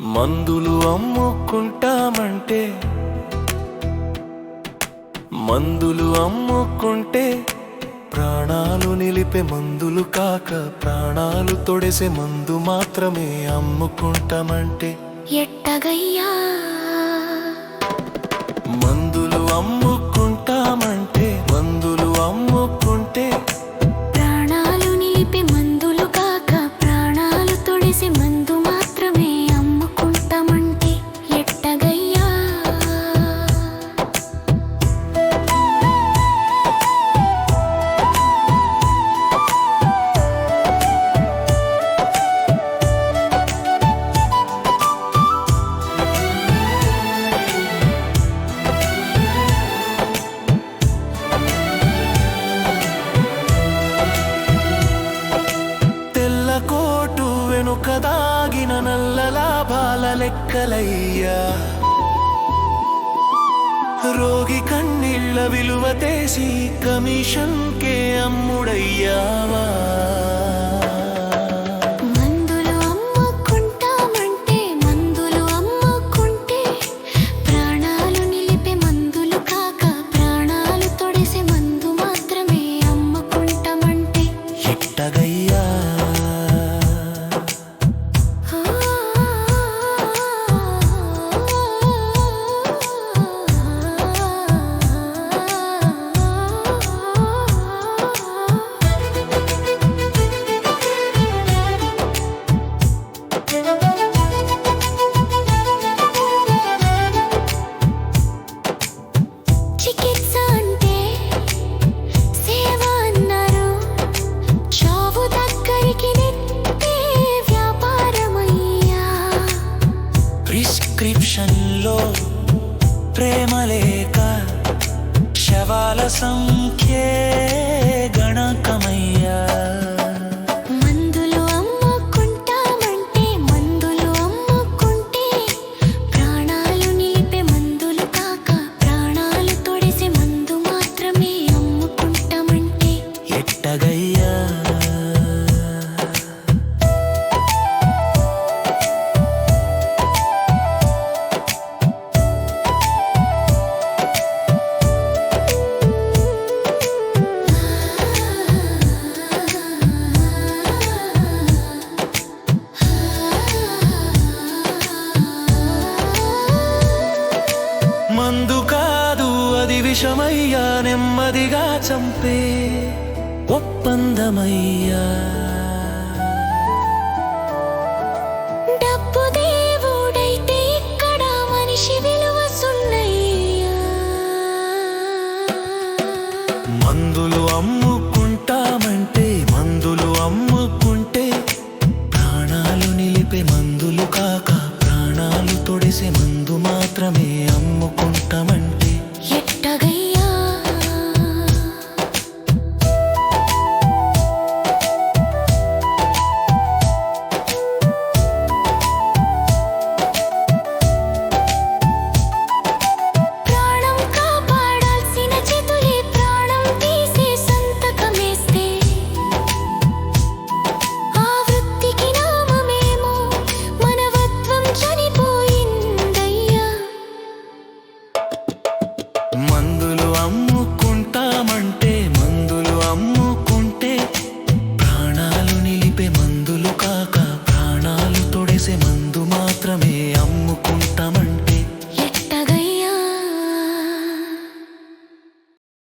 మందులు అమ్ముకుంటామంటే మందులు అమ్ముకుంటే ప్రాణాలు నిలిపే మందులు కాక ప్రాణాలు తొడెసే మందు మాత్రమే అమ్ముకుంటామంటే. ఎట్టగయ్యా వెనుక దాగిన నల్ల లాభాల లెక్కలయ్యా. రోగి కన్నీళ్ళ విలువ తెసి కమిషన్కే అమ్ముడయ్యావా. ప్రేమ లేక శవాల సంఖ్యే. అది విషమయ్యా నెమ్మదిగా చంపే ఒప్పందమయ్యా. డబ్బు దేవుడైతే ఇక్కడ మనిషి విలువ సున్నయ్యా మందులు అమ్ముకుంటామంటే మందులు అమ్ముకుంటే ప్రాణాలు నిలిపే మందులు కాక ప్రాణాలు తొడిసే మందు మాత్రమే అమ్ముకుంటామంటే మందులు మందు మాత్రమే అమ్ముకుంటామంటే